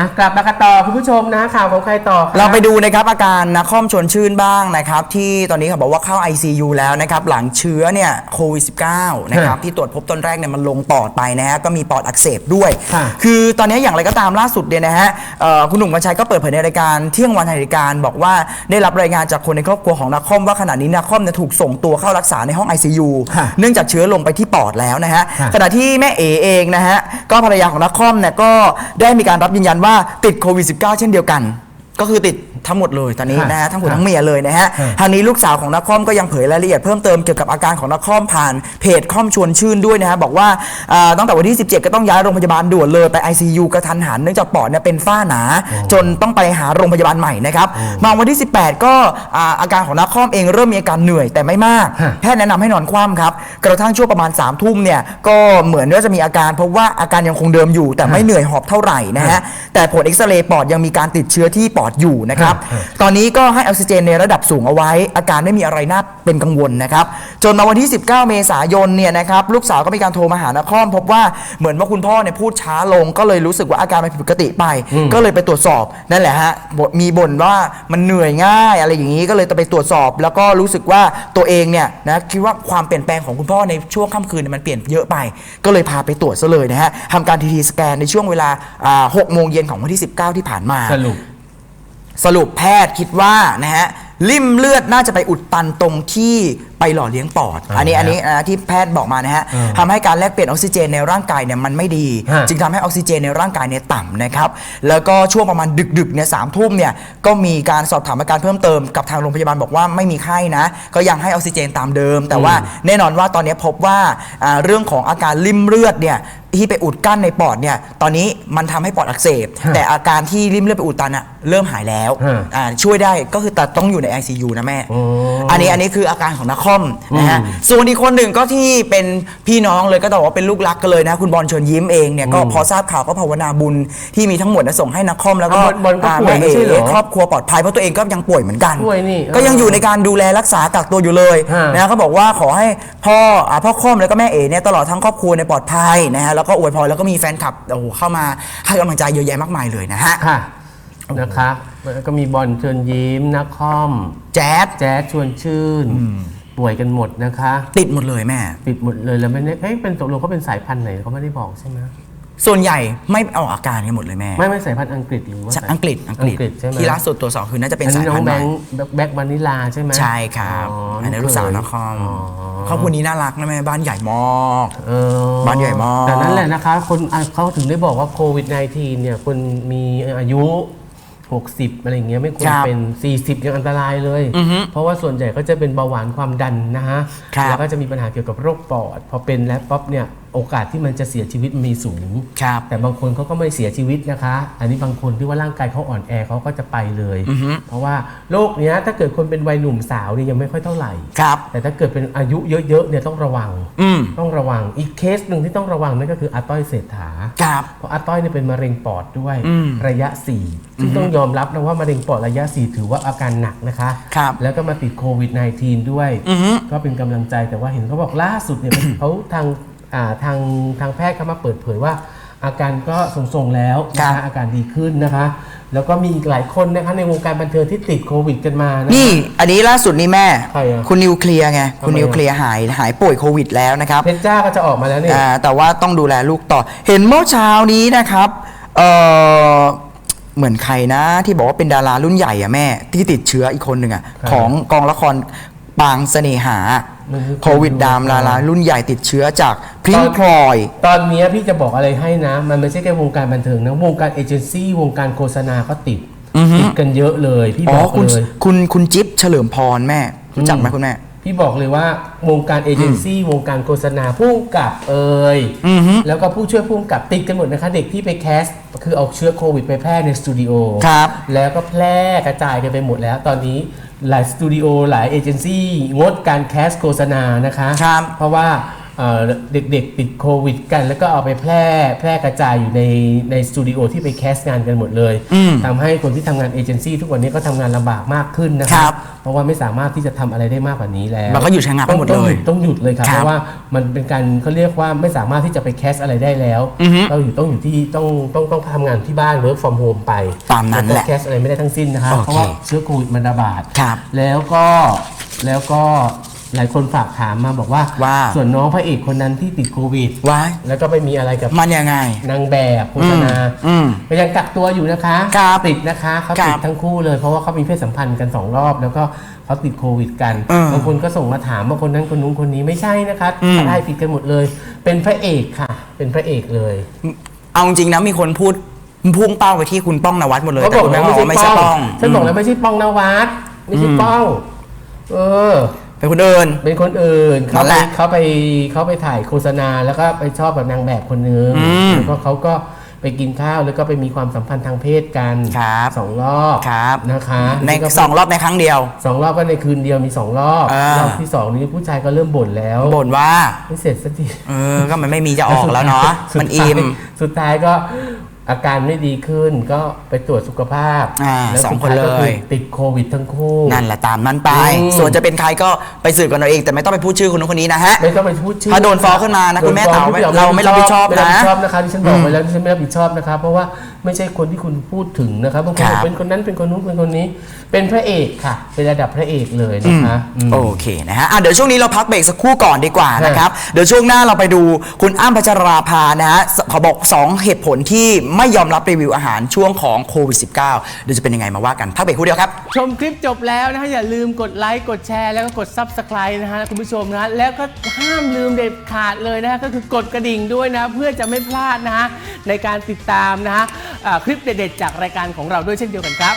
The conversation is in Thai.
อะกลับมากันต่อคุณผู้ชมนะข่าวของใครต่อคะ เราไปดูนะครับอาการนักคอมชวนชื่นบ้างนะครับที่ตอนนี้เขาบอกว่าเข้า ICU แล้วนะครับหลังเชื้อเนี่ยโควิด -19 นะครับที่ตรวจพบต้นแรกเนี่ยมันลงปอดไปนะฮะก็มีปอดอักเสบด้วย ค่ะคือตอนนี้อย่างไรก็ตามล่าสุดเนี่ยนะฮะเอ่อคุณหนุ่มกัญชัยก็เปิดเผยในรายการเที่ยงวันในรายการบอกว่าได้รับรายงานจากคนในครอบครัวของนักคอมว่าขณะนี้นักคอมเนี่ยถูกส่งตัวเข้ารักษาในห้อง ICU ค่ะเนื่องจากเชื้อลงไปที่ปอดแล้วนะฮะค่ะ ขณะที่แม่เอเองนะฮะก็ภรรยาของนักคอมเนี่ยก็ได้มีการรับยืนยันว่าติดโควิด -19 เช่นเดียวกัน ก็คือติดทั้งหมดเลยตอนนี้ค่ะนะฮะทั้งผัวค่ะทั้งเมียเลยนะฮะค่ะทางนี้ลูกสาวของนักคอมก็ยังเผยรายละเอียดเพิ่มเติมเกี่ยวกับอาการของนักคอมผ่านเพจคอมชวนชื่นด้วยนะฮะบอกว่าอ่าตั้งแต่วันที่ 17 ก็ต้องย้ายโรงพยาบาลด่วนเลยไป ICU กระทันหันเนื่องจากปอดเนี่ยเป็นฝ้าหนา จนต้องไปหาโรงพยาบาลใหม่นะครับมาวันที่ 18 ก็อ่าอาการของนักคอมเองเริ่มมีอาการเหนื่อยแต่ไม่มากฮะแพทย์แนะนำให้นอนคว่ำครับกระทั่งช่วงประมาณ3ามทุ่มเนี่ยก็เหมือนว่าจะมีอาการพบว่าอาการยังคงเดิมอยู่ แต่ไม่เหนื่อยหอบเท่าไหร่นะฮะแต่ผลเอ็กซเรย์ปอดยังมีการติดเชื้อที่ปอดอยู่นะครับฮะตอนนี้ก็ให้ออกซิเจนในระดับสูงเอาไว้ อาการไม่มีอะไรน่าเป็นกังวลนะครับ จนมาวันที่ 19 เมษายนเนี่ยนะครับลูกสาวก็มีการโทรมาหานครพบว่าเหมือนว่าคุณพ่อเนี่ยพูดช้าลงก็เลยรู้สึกว่าอาการมันผิดปกติไป ก็เลยไปตรวจสอบนั่นแหละฮะบมีบ่นว่ามันเหนื่อยง่ายอะไรอย่างนี้ก็เลยต้องไปตรวจสอบ แล้วก็รู้สึกว่าตัวเองเนี่ยนะคิดว่าความเปลี่ยนแปลงของคุณพ่อในช่วงค่ำคืนเนี่ยมันเปลี่ยนเยอะไป ก็เลยพาไปตรวจซะเลยนะฮะทำการทีทีสแกนในช่วงเวลาอ่า6โมงเย็นของวันที่ 19 ที่ผ่านมาสรุป สรุปแพทย์คิดว่านะฮะลิ่มเลือดน่าจะไปอุดตันตรงที่ ไปหล่อเลี้ยงปอดอ่าอันนี้อันนี้อ่าที่แพทย์บอกมานะฮะอ่าทำให้การแลกเปลี่ยนออกซิเจนในร่างกายเนี่ยมันไม่ดี ฮะ จึงทำให้ออกซิเจนในร่างกายเนี่ยต่ำนะครับ แล้วก็ช่วงประมาณดึกๆเนี่ยสามทุ่มเนี่ยก็มีการสอบถามอาการเพิ่มเติมกับทางโรงพยาบาลบอกว่าไม่มีไข้นะ ก็ยังให้ออกซิเจนตามเดิม แต่ว่าแน่นอนว่าตอนนี้พบว่าอ่าเรื่องของอาการลิ่มเลือดเนี่ยที่ไปอุดกั้นในปอดเนี่ยตอนนี้มันทำให้ปอดอักเสบ ฮะแต่อาการที่ริ่มเลือดไปอุดตันอะเริ่มหายแล้วฮะ อ่าช่วยได้ก็คือแต่ต้องอยู่ใน ICU นะแม่โอ้อันนี้อันนี้คืออาการของนักคอมนะฮะอืมส่วนอีกคนหนึ่งก็ที่เป็นพี่น้องเลยก็ต้องบอกว่าเป็นลูกรักกันเลยนะ คุณบอลเชิญยิ้มเองเนี่ยก็อืมพอทราบข่าวก็ภาวนาบุญที่มีทั้งหมดนะส่งให้นักคอมแล้วก็อะบอลบอลก็อ่าป่วยแม่ไม่ใช่เหรอเอ๋ครอบครัวปลอดภัยเพราะตัวเองก็ยังป่วยเหมือนกัน ป่วยนี่ก็ยังอยู่ในการดูแลรักษากักตัวอยู่เลยฮะนะเขาบอกว่าขอให้พ่ออ่าพ่อคอมแล้วก็แม่เอ๋เนี่ยตลอดทั้งครอบครัวในยปลอดภัยนะฮะแล้วก็อวยพรแล้วก็มีแฟนคลับโอ้โหเข้ามาให้กำลังใจเยอะแยะมากมายเลยนะฮะค่ะนะคะแล้วก็มีบอลเชิญยิ้มนักคอม แจ๊ดแจ๊ดชวนชื่น ป่วยกันหมดนะคะ ติดหมดเลยแม่ ติดหมดเลยแล้วไม่ได้เฮ้ยเป็นตกลงเขาเป็นสายพันธุ์ไหนเขาไม่ได้บอกใช่ไหมส่วนใหญ่ไม่ออกอาการกันหมดเลยแม่ ไม่ไม่สายพันธุ์อังกฤษหรือว่าจากสายอังกฤษอังกฤษใช่ไหมที่ล่าสุดตรวจสอบคือน่าจะเป็นอันสานี้ยน้อพันงธุ์แบใหม่งค์แบ็ควานิลาใช่ไหมใช่ครับอ๋ออันนี้ลูกสาวนครอ๋อครอบครัวนี้น่ารักนะแม่บ้านใหญ่มากเออบ้านใหญ่มากแต่นั่นแหละนะคะ คนอะเขาถึงได้บอกว่าโควิด -19 เนี่ยคนมีอายุ 60 อะไรอย่างเงี้ยไม่ควรครับเป็น 40 ยังอันตรายเลย อือฮึเพราะว่าส่วนใหญ่ก็จะเป็นเบาหวานความดันนะฮะ ครับแล้วก็จะมีปัญหาเกี่ยวกับโรคปอด พอเป็นแล้วป๊อปเนี่ยโอกาสที่มันจะเสียชีวิตมีสูง ครับแต่บางคนเขาก็ไม่เสียชีวิตนะคะ อันนี้บางคนที่ว่าร่างกายเขาอ่อนแอเขาก็จะไปเลย อือฮึเพราะว่าโรคเนี้ยถ้าเกิดคนเป็นวัยหนุ่มสาวเนี่ยยังไม่ค่อยเท่าไหร่ ครับ แต่ถ้าเกิดเป็นอายุเยอะๆเนี่ยต้องระวัง อืมต้องระวังอีกเคสหนึ่งที่ต้องระวังนั่นก็คืออาต้อยเศรษฐา ครับ เพราะอาต้อยเนี่ยเป็นมะเร็งปอดด้วยอืมระยะ 4 ซึ่งต้องยอมรับนะว่ามะเร็งปอดระยะ 4 ถือว่าอาการหนักนะคะ ครับแล้วก็มาติดโควิด -19 ด้วย อือฮึก็เป็นกำลังใจแต่ว่าเห็นเขาบอกล่าสุดเนี่ย เขาทางอ่า ทางทางแพทย์เขามาเปิดเผยว่า อาการก็ทรงๆแล้วนะครัคะบอาการดีขึ้นนะคะ แล้วก็มีอีกหลายคนนะคะในวงการบันเทิงที่ติดโควิดกันมานะ นี่ อันนี้ล่าสุดนี่แม่ ใครอะ คุณนิวเคลียร์ไง คุณทำไมอะนิวเคลียร์หายหายป่วยโควิดแล้วนะครับ เพชรจ้าก็จะออกมาแล้วเนี่ย อ่าแต่ว่าต้องดูแลลูกต่อ เห็นเมื่อเช้านี้นะครับเออเหมือนใครนะที่บอกว่าเป็นดารารุ่นใหญ่อะแม่ ที่ติดเชื้ออีกคนหนึ่งอะใครของกองละคร ปางเสน่หามันคือโควิดดามดารารุ่นใหญ่ติดเชื้อจากพิงพลอย ตอนเนี้ยพี่จะบอกอะไรให้นะ มันไม่ใช่แค่วงการบันเทิงนะ วงการเอเจนซี่วงการโฆษณาก็ติดอือฮึติดกันเยอะเลย พี่อ๋บออกคุณเลยคุณคุณจิ๊บเฉลิมพรแม่รู้จักไหมอืมคุณแม่พี่บอกเลยว่าวงการเอเจนซี่วงการโฆษณาผู้กำกับเอ่ยอือฮึแล้วก็ผู้ช่วยผู้กำกับติดกันหมดนะคะ เด็กที่ไปแคสต์คือเอาเชื้อโควิดไปแพร่ในสตูดิโอครับแล้วก็แพร่กระจายกันไปหมดแล้วตอนนี้ หลายสตูดิโอหลายเอเจนซี่งดการแคสต์โฆษณานะคะ ครับ เพราะว่า เอ่อเด็กๆติดโควิดกัน แล้วก็เอาไปแพร่แพร่กระจายอยู่ในในสตูดิโอที่ไปแคสต์งานกันหมดเลยอืมทำให้คนที่ทำงานเอเจนซี่ทุกวันนี้ก็ทำงานลำบากมากขึ้นนะคครัรับ เพราะว่าไม่สามารถที่จะทำอะไรได้มากกว่านี้แล้วมันก็หยุดชะงักไปหมดต้องเลยต้องหยุดเลยครับครับ เพราะว่ามันเป็นการเขาเรียกว่าไม่สามารถที่จะไปแคสอะไรได้แล้วอือฮึเราอยู่ต้องอยู่ที่ต้องต้องต้องทำงานที่บ้าน work from home ไปตามนั้นแหละแคสอะไรไม่ได้ทั้งสิ้นนะครับโอเคเพราะว่าเชื้อโควิดมันระบาดครับแล้วก็แล้วก็ หลายคนฝากถามมาบอกว่าว่า ส่วนน้องพระเอกคนนั้นที่ติดโควิด ว้ายแล้วก็ไปมีอะไรกับมันยังไง นางแบบโฆษณาอืม ก็ยังกักตัวอยู่นะคะครับติดนะคะเขาครับติดทั้งคู่เลย เพราะว่าเขามีเพศสัมพันธ์กันสองรอบ แล้วก็เขาติดโควิดกันเออบางคนก็ส่งมาถามว่าคนนั้นคนนู้นคนนี้ไม่ใช่นะคะอืม ได้ผิดกันหมดเลย เป็นพระเอกค่ะ เป็นพระเอกเลย เอาจริงๆนะมีคนพูดพุ่งเป้าไปที่คุณป้องนวัดหมดเลยเขาแต่บอกคุณแม่แล้วบอกว่าไม่ใช่ป้องฉันบอกแล้วไม่ใช่ป้องนวัดไม่ใช่ป้อง เออ เป็นคนอื่น เป็นคนอื่นนั่เขานไปแหละเขาไปเขาไปถ่ายโฆษณาแล้วก็ไปชอบกับนางแบบคนนึงอืมแล้วก็เขาก็ไปกินข้าวแล้วก็ไปมีความสัมพันธ์ทางเพศกันครับ สองรอบครับ นะคะในก็สองรอบในครั้งเดียว สองรอบก็ในคืนเดียวมีสองรอบอ่ารอบที่สองนี้ผู้ชายก็เริ่มบ่นแล้วบ่นว่า ไม่เสร็จสักที เออ ก็มันไม่มีจะออกแล้วเนาะ สุดมันท้ายอิ่ม สุดท้ายก็ อาการไม่ดีขึ้นก็ไปตรวจสุขภาพอ่าแล้วสองสุดท้าคนเลยก็คือติดโควิดทั้งคู่ นั่นแหละตามนั้นไป อืม ส่วนจะเป็นใครก็ไปสืบกันเอาเอง แต่ไม่ต้องไปพูดชื่อคนนู้นคนนี้นะฮะ ไม่ต้องไปพูดชื่อถ้าโดนฟ้องขึ้นมานะคุณแม่เต๋าโดนฟ้องเราไม่รับผิดชอบนะไม่รับผิดชอบนะคะที่ฉันบอกไปแล้วที่ฉันไม่รับผิดชอบนะคะเพราะว่าไม่ใช่คนที่คุณพูดถึงนะครับบางคนครับ บอกเป็นคนนั้นเป็นคนนู้นเป็นคนนี้ เป็นพระเอกค่ะ เป็นระดับพระเอกเลยนะคะอืม โอเคนะฮะอะเดี๋ยวช่วงนี้เราพักเบรกสักครู่ก่อนดีกว่านะครับ เดี๋ยวช่วงหน้าเราไปดูคุณอ้ำพัชราภานะฮะเขาบอก 2 เหตุผลที่ไม่ยอมรับรีวิวอาหารช่วงของโควิด -19 เดี๋ยวจะเป็นยังไงมาว่ากันพักเบรกครู่เดียวครับ ชมคลิปจบแล้วนะฮะอย่าลืมกดไลค์กดแชร์แล้วก็กด Subscribe นะฮะคุณผู้ชมนะฮะแล้วก็ห้ามลืมเด็ดขาดเลยนะฮะก็คือกดกระดิ่งด้วยนะ เพื่อจะไม่พลาดนะฮะในการติดตามนะฮะอ่าคลิปเด็ดๆจากรายการของเราด้วยเช่นเดียวกันครับ